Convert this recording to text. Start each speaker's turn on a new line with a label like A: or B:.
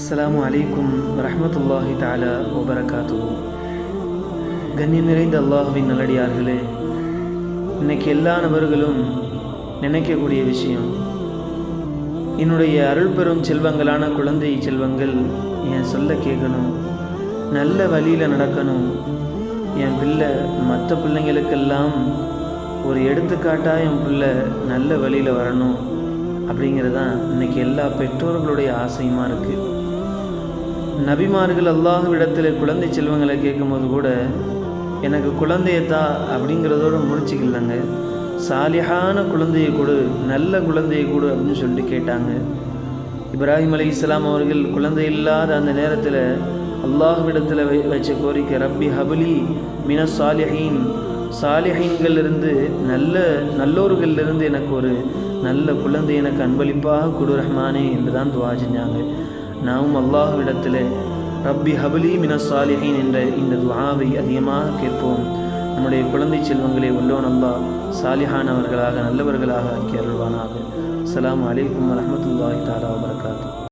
A: அஸ்ஸலாமு அலைக்கும் ரஹமத்துல்லாஹி தாலா ஒபரகாத்து கண்ணியம் நிறைந்த அல்லாஹுவின் நல்லடியார்களே இன்னைக்கு எல்லா நபர்களும் நினைக்கக்கூடிய விஷயம் என்னுடைய அருள் பெறும் செல்வங்களான குழந்தை செல்வங்கள் என் சொல்ல கேட்கணும் நல்ல வழியில் நடக்கணும் என் பிள்ளை மற்ற பிள்ளைங்களுக்கெல்லாம் ஒரு எடுத்துக்காட்டாக என் பிள்ளை நல்ல வழியில் வரணும் அப்படிங்கிறது தான் இன்னைக்கு எல்லா பெற்றோர்களுடைய ஆசையுமா இருக்குது நபிமார்கள் அல்லாஹுவிடத்தில் குழந்தை செல்வங்களை கேட்கும்போது கூட எனக்கு குழந்தையத்தா அப்படிங்கிறதோட முடிச்சுக்கலங்க. சாலிஹான குழந்தையை கொடு நல்ல குழந்தையை கொடு அப்படின்னு சொல்லிட்டு கேட்டாங்க. இப்ராஹிம் அலி இஸ்லாம் அவர்கள் குழந்தை இல்லாத அந்த நேரத்தில் அல்லாஹ்விடத்தில் வை வச்ச கோரிக்கை ரப்பி ஹபுலி மின சாலிஹீன். சாலிஹீன்களிலிருந்து நல்ல நல்லோர்களிலிருந்து எனக்கு ஒரு நல்ல குழந்தை எனக்கு அன்பளிப்பாக கொடு ரஹ்மானே என்று தான் துவா செஞ்சாங்க. நாமும் அல்லாஹுவிடத்தில் ரப்பி ஹபலி மின சாலிஹீன் என்ற இந்த துவாவை அதிகமாக கேட்போம். நம்முடைய குழந்தை செல்வங்களை உள்ளோன் அல்லாஹ் சாலிஹானவர்களாக நல்லவர்களாக ஆக்கி அருள்வானாக. அஸ்லாம் வலைக்கம் வரமத்துல்லாஹி தாலா வரகாத்து